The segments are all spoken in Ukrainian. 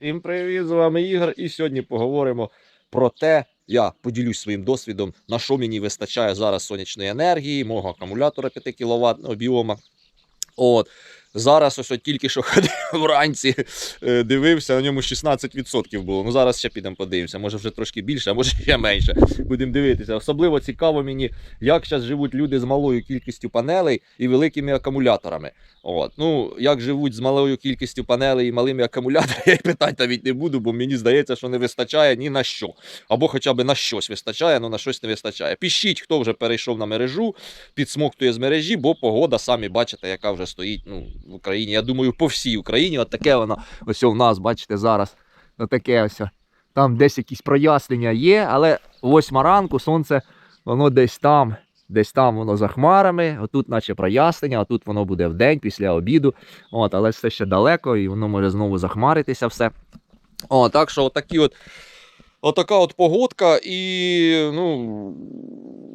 Всім привіт, з вами Ігор. І сьогодні поговоримо про те, я поділюсь своїм досвідом, на що мені вистачає зараз сонячної енергії, мого акумулятора 5 кВт об'єма. От. Зараз ось от тільки що ходив вранці, е, дивився, на ньому 16% було. Ну зараз ще підемо подивимося. Може вже трошки більше, а може ще менше. Будемо дивитися. Особливо цікаво мені, як зараз живуть люди з малою кількістю панелей і великими акумуляторами. От. Ну, як живуть з малою кількістю панелей і малими акумуляторами, я й питати навіть не буду, бо мені здається, що не вистачає ні на що. Або хоча б на щось вистачає, але на щось не вистачає. Пишіть, хто вже перейшов на мережу, підсмоктує з мережі, бо погода, самі бачите, яка вже стоїть ну, в Україні. Я думаю, по всій Україні. От таке воно ось у нас, бачите, зараз. Отаке ось. Там десь якісь прояснення є, але восьма ранку сонце, воно десь там. Десь там воно за хмарами, отут, наче прояснення, а тут воно буде в день після обіду. От, але все ще далеко, і воно може знову захмаритися все. О, так що отакі от, отака от погодка, і ну,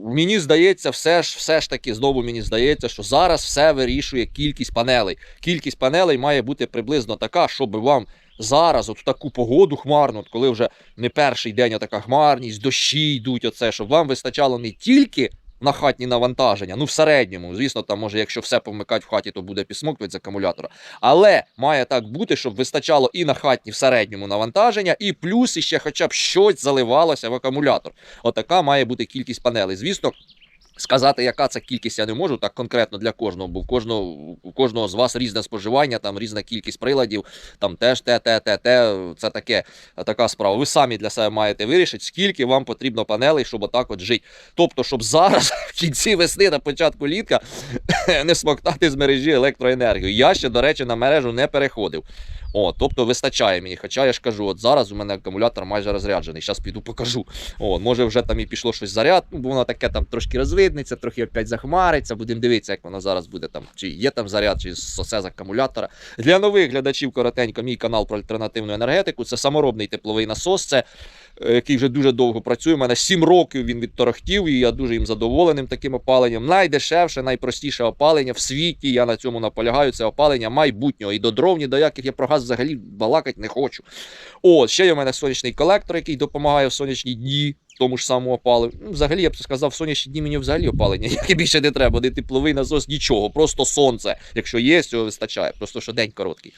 мені здається, все ж, все ж таки, знову мені здається, що зараз все вирішує кількість панелей. Кількість панелей має бути приблизно така, щоб вам. Зараз, от таку погоду хмарну, от коли вже не перший день а така хмарність, дощі йдуть, оце, щоб вам вистачало не тільки на хатні навантаження, ну в середньому, звісно, там може, якщо все повмикати в хаті, то буде пісмоктувати з акумулятора. Але має так бути, щоб вистачало і на хатні в середньому навантаження, і плюс іще хоча б щось заливалося в акумулятор. Отака має бути кількість панелей. Звісно. Сказати, яка це кількість, я не можу так конкретно для кожного, бо в кожного, у кожного з вас різне споживання, там різна кількість приладів, там теж те, те, те, те, це таке, така справа. Ви самі для себе маєте вирішити, скільки вам потрібно панелей, щоб отак от жити. Тобто, щоб зараз, в кінці весни, на початку літка, не смоктати з мережі електроенергію. Я ще, до речі, на мережу не переходив. О, тобто вистачає мені. Хоча я ж кажу, от зараз у мене акумулятор майже розряджений. Зараз піду покажу. О, може вже там і пішло щось заряд, ну, бо воно таке там трошки розвиднеться, трохи опять захмариться. Будемо дивитися, як воно зараз буде там, чи є там заряд, чи сосе з акумулятора. Для нових глядачів коротенько, мій канал про альтернативну енергетику. Це саморобний тепловий насос. Це е, який вже дуже довго працює. У мене 7 років він відторохтів, і я дуже їм задоволеним таким опаленням. Найдешевше, найпростіше опалення в світі. Я на цьому наполягаю. Це опалення майбутнього. І до дров, ні до яких я про газ взагалі балакати не хочу. О, ще є в мене сонячний колектор, який допомагає в сонячні дні. Тому ж самому опаленню. Ну, взагалі, я б сказав, в сонячні дні мені взагалі опалення. Як і більше не треба, не тепловий насос, нічого. Просто сонце. Якщо є, цього вистачає. Просто що день короткий.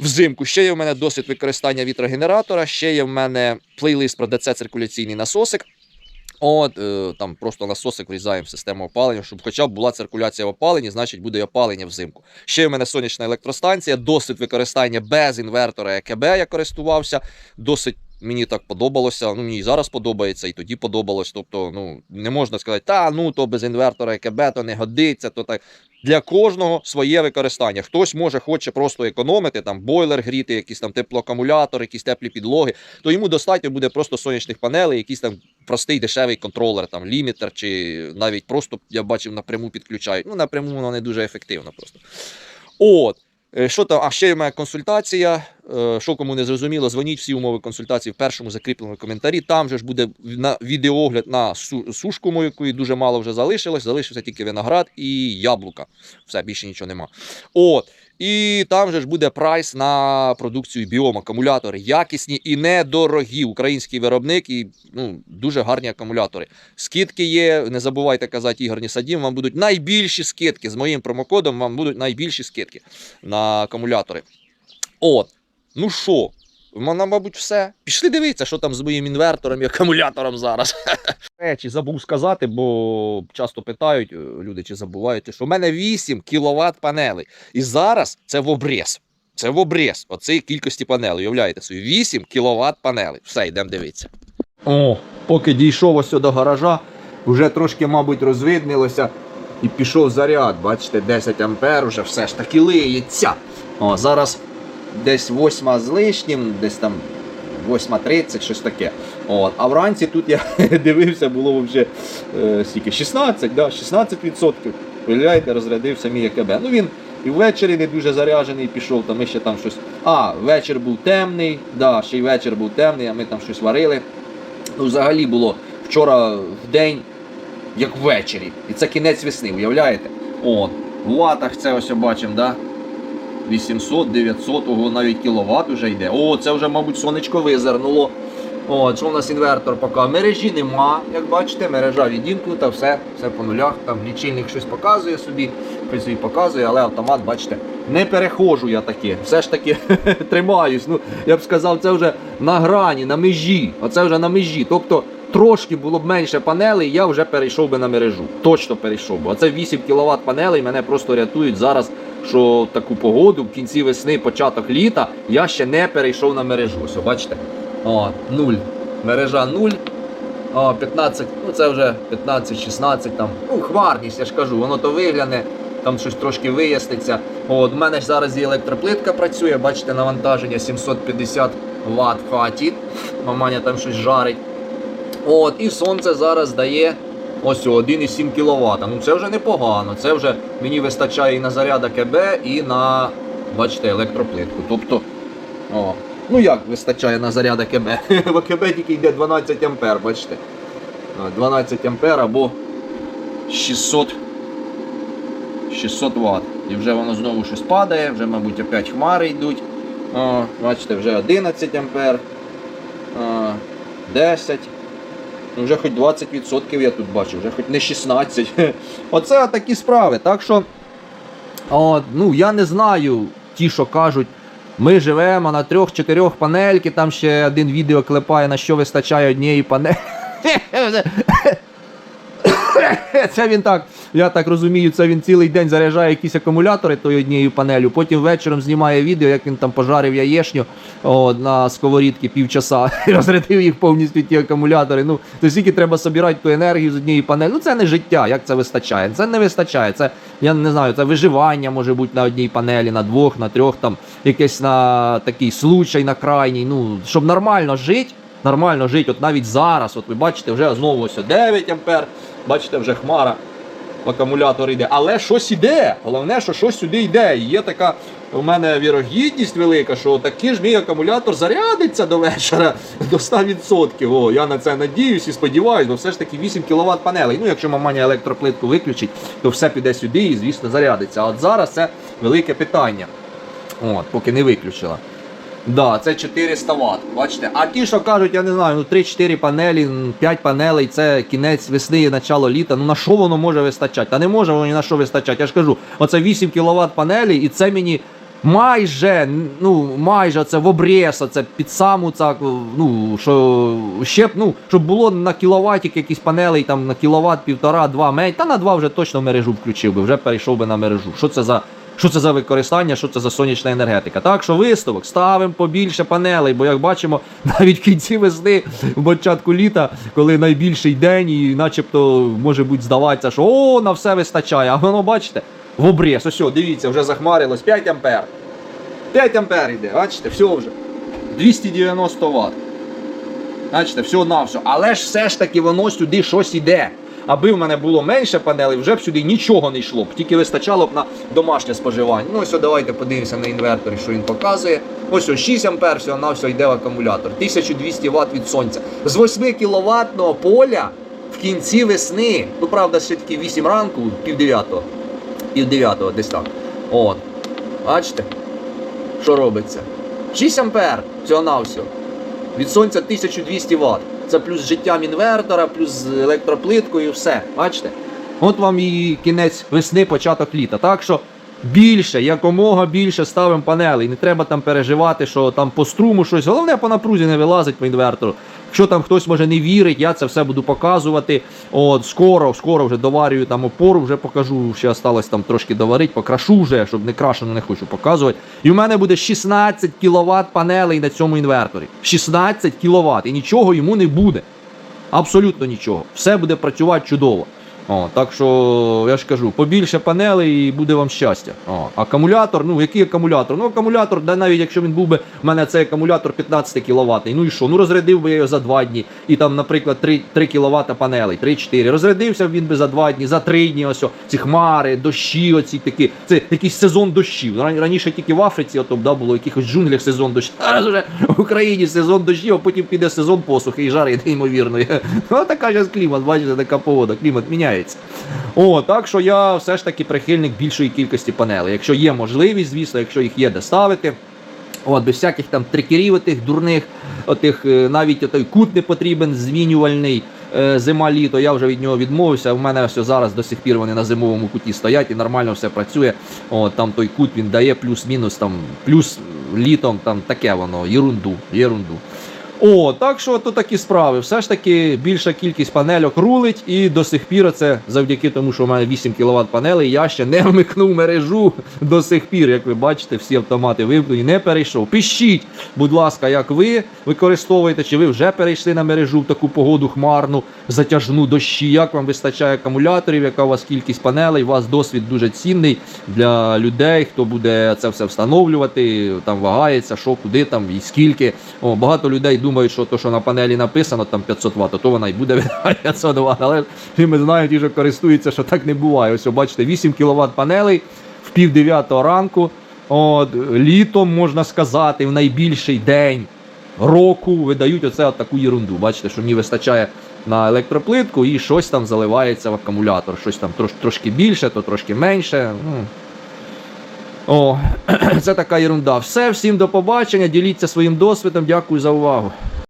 Взимку ще є в мене досвід використання вітрогенератора, ще є в мене плейлист про ДЦ циркуляційний насосик. От, е, там просто насосик врізаємо в систему опалення, щоб хоча б була циркуляція в опаленні, значить буде і опалення взимку. Ще в мене сонячна електростанція, досвід використання без інвертора ЕКБ я користувався. Досить мені так подобалося. Ну, мені і зараз подобається, і тоді подобалось. Тобто, ну, не можна сказати, та ну то без інвертора ЕКБ, то не годиться, то так. Для кожного своє використання. Хтось може хоче просто економити, там бойлер гріти, якісь там теплоакумулятор, якісь теплі підлоги, то йому достатньо буде просто сонячних панелей, якийсь там простий дешевий контролер, там лімітер, чи навіть просто я бачив напряму підключають. Ну, напряму воно не дуже ефективно просто. От. Е, Що там? А ще моя консультація. Е, Що кому не зрозуміло, дзвоніть всі умови консультації в першому закріпленому коментарі. Там же ж буде на відеоогляд на сушку мою, якої дуже мало вже залишилось. Залишився тільки виноград і яблука. Все, більше нічого нема. От. І там же ж буде прайс на продукцію біом, акумулятори. Якісні і недорогі. Український виробник і ну, дуже гарні акумулятори. Скидки є. Не забувайте казати, Ігор Нісадім, вам будуть найбільші скидки. З моїм промокодом вам будуть найбільші скидки на акумулятори. От. Ну що, в мене, мабуть, все. Пішли дивитися, що там з моїм інвертором і акумулятором зараз. Речі, забув сказати, бо часто питають е, люди, чи забувають, що в мене 8 кВт панелей. І зараз це в обрез. Це в обрез. Оцій кількості панелей. Уявляєте собі, 8 кВт панелей. Все, йдемо дивитися. О, поки дійшов ось до гаража, вже трошки, мабуть, розвиднилося і пішов заряд. Бачите, 10 ампер вже все ж таки лиється. О, зараз десь 8 з лишнім, десь там 8.30, щось таке. От. А вранці тут я дивився, було вже е, скільки? 16, да, 16%. Уявляєте, розрядився мій АКБ. Ну він і ввечері не дуже заряджений пішов, там ми ще там щось. А, вечір був темний, да, ще й вечір був темний, а ми там щось варили. Ну, взагалі було вчора в день, як ввечері. І це кінець весни, уявляєте? От, в латах це ось бачимо, да? 800, 900, ого, навіть кіловат вже йде. О, це вже, мабуть, сонечко визирнуло. От, що у нас інвертор поки? Мережі нема, як бачите, мережа відімкнута, все, все по нулях. Там лічильник щось показує собі, собі показує, але автомат, бачите, не перехожу я таки. Все ж таки тримаюсь. Ну, я б сказав, це вже на грані, на межі. Оце вже на межі. Тобто трошки було б менше панелей, я вже перейшов би на мережу. Точно перейшов би. Оце 8 кВт панелей мене просто рятують зараз. Що таку погоду в кінці весни, початок літа, я ще не перейшов на мережу. Ось, бачите? О, 0. Мережа 0. О, 15, ну це вже 15-16 там. Ну, хмарність, я ж кажу, воно то вигляне, там щось трошки виясниться. От, у мене ж зараз і електроплитка працює, бачите, навантаження 750 Вт в хаті. Маманя там щось жарить. От, і сонце зараз дає ось 1,7 кВт. Ну це вже непогано. Це вже мені вистачає і на заряд АКБ, і на, бачите, електроплитку. Тобто, о, ну як вистачає на заряд АКБ? В АКБ тільки йде 12 ампер, бачите? 12 ампер або 600, 600 Вт. І вже воно знову щось падає, вже, мабуть, опять хмари йдуть. О, бачите, вже 11 ампер, а, 10. Ну, вже хоч 20% я тут бачу, вже хоч не 16. Оце такі справи. Так що, о, ну, я не знаю, ті, що кажуть, ми живемо на трьох-чотирьох панельки, там ще один відео клепає, на що вистачає однієї панелі. Це він так, я так розумію, це він цілий день заряджає якісь акумулятори тою однією панелю, потім вечором знімає відео, як він там пожарив яєшню о, на сковорідки півчаса і розрядив їх повністю ті акумулятори. Ну, то скільки треба собирати ту енергію з однієї панелі. Ну це не життя, як це вистачає. Це не вистачає. Це я не знаю, це виживання може бути на одній панелі, на двох, на трьох, там якийсь на такий случай, на крайній. Ну, щоб нормально жити. Нормально жити, от навіть зараз, от ви бачите, вже знову ось 9 ампер, бачите, вже хмара акумулятор йде. Але щось іде. Головне, що щось сюди йде. І є така у мене вірогідність велика, що такий ж мій акумулятор зарядиться до вечора до 100%. О, я на це надіюсь і сподіваюся, бо все ж таки 8 кВт панелей. Ну, якщо маманя електроплитку виключить, то все піде сюди і, звісно, зарядиться. А от зараз це велике питання. От, поки не виключила. Да, це 400 Вт. Бачите? А ті, що кажуть, я не знаю, ну 3-4 панелі, м, 5 панелей, це кінець весни і начало літа. Ну на що воно може вистачати? Та не може воно ні на що вистачати. Я ж кажу, оце 8 кВт панелі, і це мені майже, ну майже це в обрез, це під саму цак, ну що ще ну, щоб було на кіловатик якісь панелей, там на кіловат, півтора, два мей, та на два вже точно мережу включив би, вже перейшов би на мережу. Що це за що це за використання, що це за сонячна енергетика. Так що висновок, ставимо побільше панелей, бо як бачимо, навіть в кінці весни, в початку літа, коли найбільший день, і начебто може бути здаватися, що о, на все вистачає. А воно, бачите, в обрез. Ось, дивіться, вже захмарилось 5 ампер. 5 ампер йде, бачите, все вже. 290 Вт. Бачите, все на все. Але ж все ж таки воно сюди щось іде. Аби в мене було менше панелей, вже б сюди нічого не йшло б, тільки вистачало б на домашнє споживання. Ну ось давайте подивимося на інверторі, що він показує. Ось ось 6 ампер, всього на все йде в акумулятор. 1200 Вт від сонця. З 8 кіловатного поля в кінці весни. Ну правда, ще таки 8 ранку, пів дев'ятого. Пів дев'ятого, десь так. От. Бачите? Що робиться? 6 ампер, всього на всього. Від сонця 1200 Вт. Це плюс життям інвертора, плюс електроплиткою, все. Бачите? От вам і кінець весни, початок літа. Так що більше, якомога більше ставимо панелей. Не треба там переживати, що там по струму щось. Головне по напрузі не вилазить по інвертору. Якщо там хтось може не вірить, я це все буду показувати. От скоро, скоро вже доварюю там опору, вже покажу. Ще осталось там трошки доварити, покрашу вже, щоб не крашено не хочу показувати. І в мене буде 16 кВт панелей на цьому інверторі. 16 кВт. І нічого йому не буде. Абсолютно нічого. Все буде працювати чудово. О, так що я ж кажу, побільше панелей і буде вам щастя. О, акумулятор, ну який акумулятор? Ну акумулятор, да навіть якщо він був би, в мене цей акумулятор 15 кВт. Ну і що? Ну розрядив би я його за 2 дні. І там, наприклад, 3, 3 кВт панелей, 3-4. Розрядився б він би за 2 дні, за 3 дні. Ось о, ці хмари, дощі, оці такі. Це якийсь сезон дощів. Раніше тільки в Африці ото, да, було якихось джунглях сезон дощів. Зараз вже в Україні сезон дощів, а потім піде сезон посухи і жари неймовірної. Ось така зараз клімат, бачите, така погода. Клімат міняється. Міняється. О, так що я все ж таки прихильник більшої кількості панелей. Якщо є можливість, звісно, якщо їх є де ставити. От, без всяких там трикерів отих дурних, отих, е, навіть той кут не потрібен, змінювальний е, зима-літо. Я вже від нього відмовився. У мене все зараз до сих пір вони на зимовому куті стоять і нормально все працює. От, там той кут він дає плюс-мінус, там, плюс літом, там таке воно, єрунду, єрунду. О, так що то такі справи. Все ж таки більша кількість панельок рулить, і до сих пір це завдяки тому, що у мене 8 кВт панелей, я ще не вмикнув мережу до сих пір. Як ви бачите, всі автомати вимкнені, не перейшов. Пишіть, будь ласка, як ви використовуєте, чи ви вже перейшли на мережу в таку погоду хмарну, затяжну дощі, як вам вистачає акумуляторів, яка у вас кількість панелей, у вас досвід дуже цінний для людей, хто буде це все встановлювати, там вагається, що, куди там і скільки. О, багато людей думають, що то, що на панелі написано, там 500 Вт, то вона і буде видавати 500 Вт. Але ж ми знаємо, ті, що користуються, що так не буває. Ось, бачите, 8 кВт панелей в пів дев'ятого ранку. От, літом, можна сказати, в найбільший день року видають оце от таку ерунду. Бачите, що мені вистачає на електроплитку і щось там заливається в акумулятор. Щось там трош, трошки більше, то трошки менше. Ну, О, це така ерунда. Все, всім до побачення. Діліться своїм досвідом. Дякую за увагу.